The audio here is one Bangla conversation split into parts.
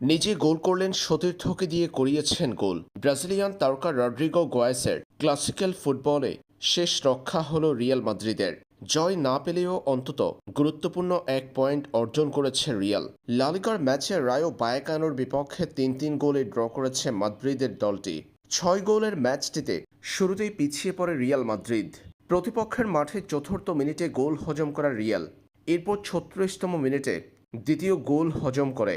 নিজে গোল করলেন সতীর্থকে দিয়ে করিয়েছেন গোল। ব্রাজিলিয়ান তারকা রড্রিগো গোয়েসের ক্লাসিক্যাল ফুটবলে শেষ রক্ষা হল রিয়াল মাদ্রিদের। জয় না পেলেও অন্তত গুরুত্বপূর্ণ এক পয়েন্ট অর্জন করেছে রিয়াল। লালিগার ম্যাচে রায়ো বায়াকানোর বিপক্ষে তিন তিন গোলে ড্র করেছে মাদ্রিদের দলটি। ছয় গোলের ম্যাচটিতে শুরুতেই পিছিয়ে পড়ে রিয়াল মাদ্রিদ। প্রতিপক্ষের মাঠে চতুর্থ মিনিটে গোল হজম করা রিয়াল। এরপর ছত্রিশতম মিনিটে দ্বিতীয় গোল হজম করে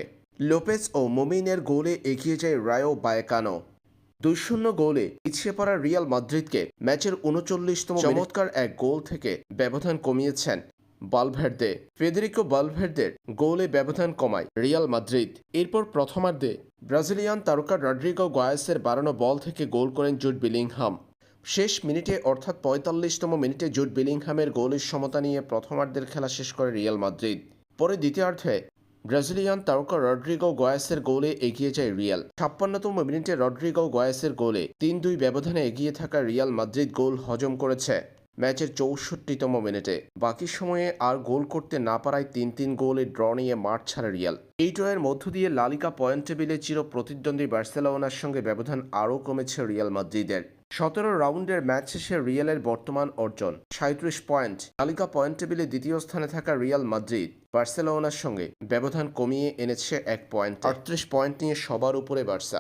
লোপেজ ও মোমিনের গোলে এগিয়ে যায় রায়ো বায়াকানো। দুই শূন্য গোলে পিছিয়ে পড়া রিয়াল মাদ্রিদকে ম্যাচের উনচল্লিশতম চমৎকার এক গোল থেকে ব্যবধান কমিয়েছেন বালভের্দে। ফেদেরিকো বালভেরদের গোলে ব্যবধান কমায় রিয়াল মাদ্রিদ। এরপর প্রথমার্ধে ব্রাজিলিয়ান তারকা রড্রিগো গয়াসের বাড়ানো বল থেকে গোল করেন জুট বিলিংহাম। শেষ মিনিটে অর্থাৎ পঁয়তাল্লিশতম মিনিটে জুট বিলিংহামের গোলের সমতা নিয়ে প্রথমার্ধের খেলা শেষ করে রিয়াল মাদ্রিদ। পরে দ্বিতীয়ার্ধে ব্রাজিলিয়ান তারকা রড্রিগো গয়াসের গোলে এগিয়ে যায় রিয়াল। ছাপ্পান্নতম মিনিটে রড্রিগো গয়াসের গোলে তিন দুই ব্যবধানে এগিয়ে থাকা রিয়াল মাদ্রিদ গোল হজম করেছে। ম্যাচের চৌষট্টিতম মিনিটে। বাকি সময়ে আর গোল করতে না পারায় তিন তিন গোলে ড্র নিয়ে মাঠ ছাড়ে রিয়াল। এই ড্রয়ের মধ্য দিয়ে লালিকা পয়েন্ট টেবিলে চির প্রতিদ্বন্দ্বী বার্সেলোনার সঙ্গে ব্যবধান আরও কমেছে রিয়াল মাদ্রিদের। সতেরো রাউন্ডের ম্যাচ শেষে রিয়ালের বর্তমান অর্জন। সাঁত্রিশ পয়েন্ট। তালিকা পয়েন্ট টেবিলে দ্বিতীয় স্থানে থাকা রিয়াল মাদ্রিদ বার্সেলোনার সঙ্গে ব্যবধান কমিয়ে এনেছে এক পয়েন্ট। আটত্রিশ পয়েন্ট নিয়ে সবার উপরে বার্সা।